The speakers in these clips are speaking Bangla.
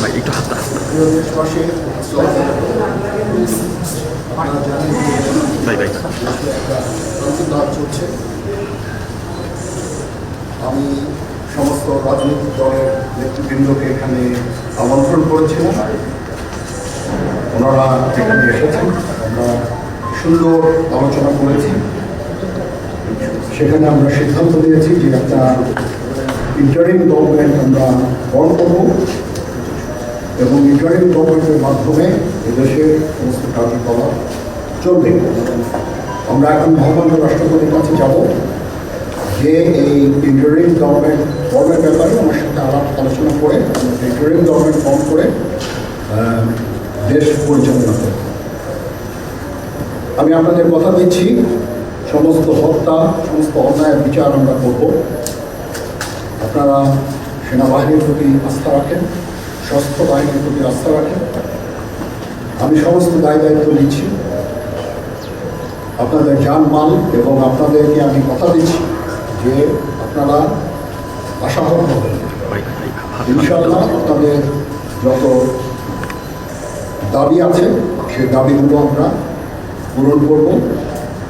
ভাই একটু ভাই ভাই আমি সমস্ত রাজনৈতিক দলের নেতৃবৃন্দকে এখানে আমন্ত্রণ করেছিলাম। ওনারা এখানে এসেছেন, আমরা সুন্দর আলোচনা করেছি। সেখানে আমরা সিদ্ধান্ত নিয়েছি যে একটা ইন্টারিম গভর্নমেন্ট আমরা ফর্ম করব। এবং ইন্টারিম গভর্নমেন্টের মাধ্যমে এদেশের সমস্ত কার্যকলাপ চলবে। আমরা এখন মহামান্য রাষ্ট্রপতির কাছে যাব। যে এই ইন্টারিম গভর্নমেন্ট ফর্মের ব্যাপারে আমার সাথে আলাপ আলোচনা করে ইন্টারিম গভর্নমেন্ট ফর্ম করে দেশ পরিচালনা করব আমি আপনাদের কথা দিচ্ছি। সমস্ত হত্যা, সমস্ত অন্যায়ের বিচার আমরা করব। আপনারা সেনাবাহিনীর প্রতি আস্থা রাখেন, সশস্ত্র বাহিনীর প্রতি আস্থা রাখেন। আমি সমস্ত দায় দায়িত্ব নিচ্ছি। আপনাদের জানমাল এবং আপনাদেরকে আমি কথা দিচ্ছি যে আপনারা আশাহত হবেন ইনশাআল্লাহ আপনাদের যত দাবি আছে সেই দাবিগুলো আমরা পূরণ করব।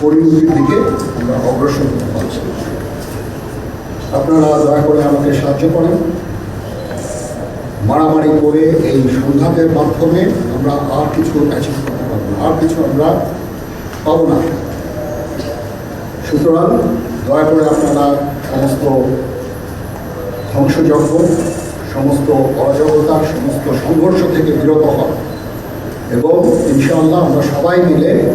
পরিণতির দিকে আমরা অগ্রসর হতে পারছি। আপনারা দয়া করে আমাকে সাহায্য করেন। মারামারি করে এই সংঘাতের মাধ্যমে আমরা আর কিছু অ্যাচিভ করতে পারব। আর কিছু আমরা পাবো না। সুতরাং দয়া করে আপনারা সমস্ত ধ্বংসযজ্ঞ, সমস্ত অরাজকতা, সমস্ত সংঘর্ষ থেকে বিরত হন। এবং ইনশাআল্লাহ আমরা সবাই মিলে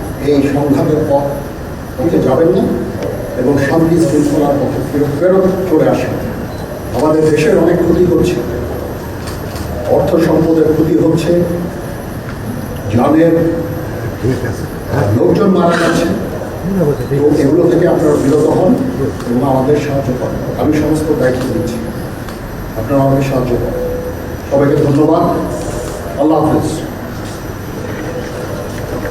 এই সংঘাতের পথ পথে যাবেন না এবং শান্তি শৃঙ্খলার পথে ফেরত ফেরত চলে আসেন। আমাদের দেশের অনেক ক্ষতি হচ্ছে। অর্থ সম্পদের ক্ষতি হচ্ছে। জানের লোকজন মারা যাচ্ছে তো এগুলো থেকে আপনারা বিরত হন এবং আমাদের সাহায্য করেন। আমি সমস্ত দায়িত্ব দিচ্ছি আপনারা আমাকে সাহায্য করেন। সবাইকে ধন্যবাদ। আল্লাহ হাফিজ সরকারের সংখ্যা কত হবে তাদের এ-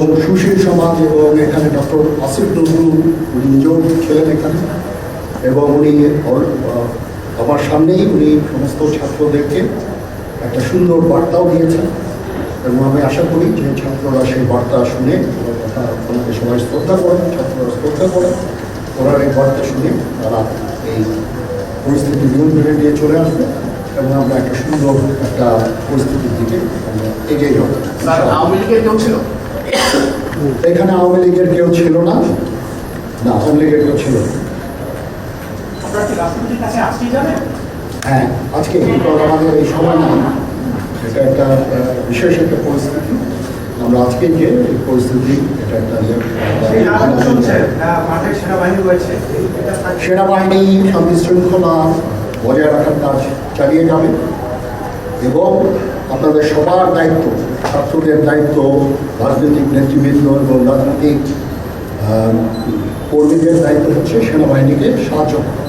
এবং সুশীল সমাজ এবং এখানে ডক্টর আসিফ নজরুল, উনি নিজেও ছিলেন এখানে। এবং উনি আমার সামনেই উনি সমস্ত ছাত্রদেরকে একটা সুন্দর বার্তাও দিয়েছেন। এবং আমি আশা করি যে ছাত্ররা সেই বার্তা শুনে কথা ওনাকে সবাই শ্রদ্ধা করেন ছাত্ররা শ্রদ্ধা করেন ওনার এই বার্তা শুনে তারা এই পরিস্থিতি নিয়ন্ত্রণে নিয়ে চলে আসবে এবং আমরা একটা সুন্দর একটা পরিস্থিতির দিকে আমরা এগিয়ে যাব। আওয়ামী লীগের কেউ ছিল? এখানে আওয়ামী লীগের কেউ ছিল না? না আওয়ামী লীগের কেউ ছিল হ্যাঁ আজকে আমাদের এই সময় না। এটা একটা বিশেষ একটা পরিস্থিতি। আমরা আজকে যে এই পরিস্থিতি এটা একটা সেনাবাহিনী শান্তি শৃঙ্খলা বজায় রাখার কাজ চালিয়ে যাবে। এবং আপনাদের সবার দায়িত্ব ছাত্রদের দায়িত্ব রাজনৈতিক নেতৃবৃন্দ এবং রাজনৈতিক কর্মীদের দায়িত্ব হচ্ছে সেনাবাহিনীকে সাহায্য করা।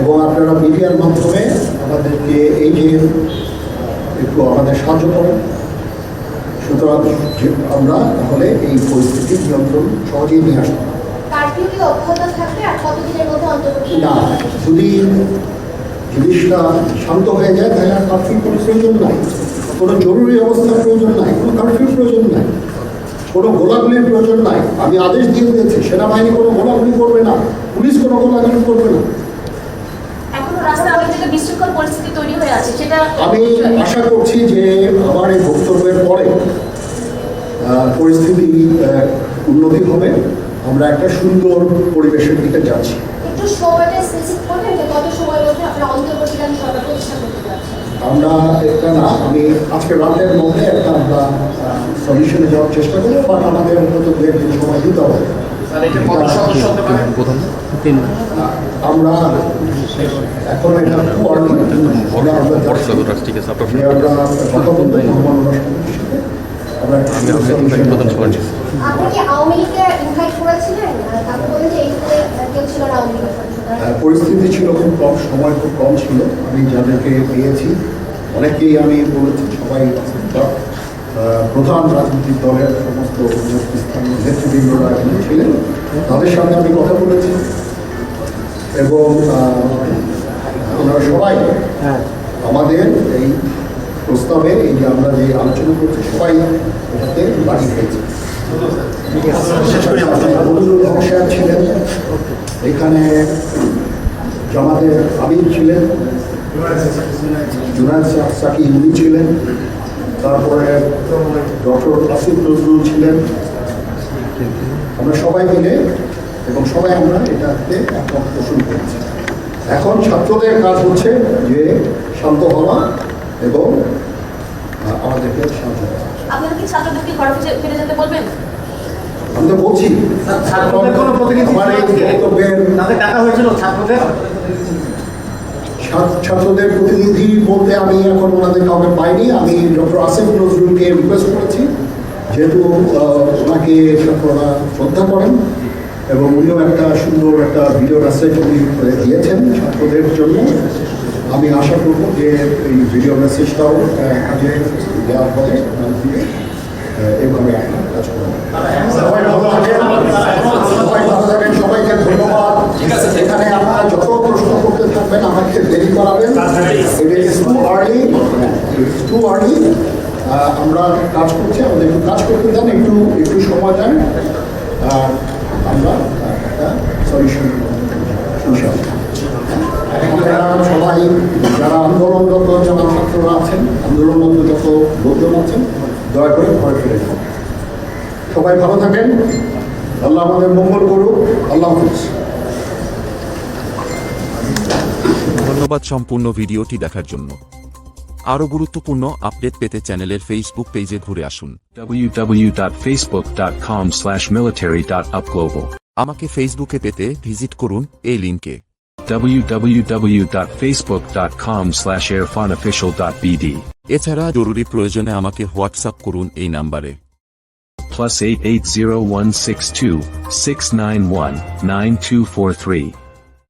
এবং আপনারা মিডিয়ার মাধ্যমে আমাদেরকে এই যে একটু আমাদের সাহায্য করেন। সুতরাং আমরা তাহলে এই পরিস্থিতি নিয়ন্ত্রণ সহজেই নিয়ে অন্তর্বর্তী না যদি জিনিসটা শান্ত হয়ে যায় তাহলে আর কারফিউ কোনো প্রয়োজন নাই। কোনো জরুরি অবস্থার প্রয়োজন নাই কোনো কারফিউর প্রয়োজন নাই কোনো গোলাগুলির প্রয়োজন নাই। আমি আদেশ দিয়ে দিয়েছি সেনাবাহিনী কোনো গোলাগুলি করবে না পুলিশ কোনো গোলাগুলি করবে না। আমি আশা করছি যে আমার এই বক্তব্যের পরে পরিস্থিতি উন্নতি হবে। আমরা একটা সুন্দর পরিবেশের দিকে যাচ্ছি। একটু সময়টা কত সময়ের মধ্যে আপনারা অন্তর্বর্তীকালীন সরকার আমরা এটা না আমি আজকে রাতের মধ্যে একটা আমরা সলিউশনে যাওয়ার চেষ্টা করব বাট আমাদের অন্তত দু একদিন সময় দিতে হবে। আমরা এখন এটা একটা পরিস্থিতি ছিল খুব কম সময় খুব কম ছিল। আমি যাদেরকে পেয়েছি অনেকেই আমি বলেছি সবাই প্রধান রাজনৈতিক দলের সমস্ত স্থানীয় নেতৃবৃন্দরা এখানে ছিলেন তাদের সামনে আমি কথা বলেছি এবং ওনারা সবাই আমাদের এই প্রস্তাবে এই যে আমরা যে আলোচনা করছি সবাই এটাতে বাড়ি খেয়েছি বদরুল ছিলেন এখানে জামাতের আমির ছিলেন জুনায়দ সাকি উনি ছিলেন। তারপরে ডক্টর আসিফ নজরুল ছিলেন। আমরা সবাই মিলে এবং সবাই আমরা এটাতে একমত পোষণ করেছি। এখন ছাত্রদের কাজ হচ্ছে যে শান্ত হওয়া এবং আমাদেরকে যেতে বলবেন? আমি তো বলছি স্যার, ছাত্রদের কোনো প্রতিনিধি ডাকা হয়েছিল ছাত্রদের। ছাত্র- ছাত্রদের প্রতিনিধি বলতে আমি এখন ওনাদের কাউকে পাইনি। আমি ডক্টর আসিফ নজরুলকে রিকোয়েস্ট করেছি। যেহেতু ওনাকে ছাত্ররা শ্রদ্ধা করেন এবং উনিও একটা সুন্দর একটা ভিডিও মেসেজ উনি দিয়েছেন ছাত্রদের জন্য। আমি আশা করব যে এই ভিডিও মেসেজটাও কাজে দেওয়া হবে এভাবে কাজ করবেন সবাইকে ধন্যবাদ। এখানে আপনারা যত প্রশ্ন থাকবেন আমাকে দেরি করাবেন। টু আর্লি টু আর্লি আমরা কাজ করছি আমাদের একটু কাজ করতে দেন একটু একটু সময় দেন। আমরা একটা সলিউশন সবাই যারা আন্দোলনরত যারা ছাত্ররা আছেন আন্দোলনরত যত লোকজন আছেন দয়া করে ঘরে ফিরে যান। সবাই ভালো থাকেন। আল্লাহ আমাদের মঙ্গল করুক। আল্লাহ হাফিজ। ধন্যবাদ সম্পূর্ণ ভিডিওটি দেখার জন্য। আরও গুরুত্বপূর্ণ আপডেট পেতে চ্যানেলের ফেসবুক পেজে ঘুরে আসুন। আমাকে ফেসবুকে পেতে ভিজিট করুন এই লিঙ্কে এছাড়া জরুরি প্রয়োজনে আমাকে হোয়াটসঅ্যাপ করুন এই নাম্বারে। plus 880162 691 9243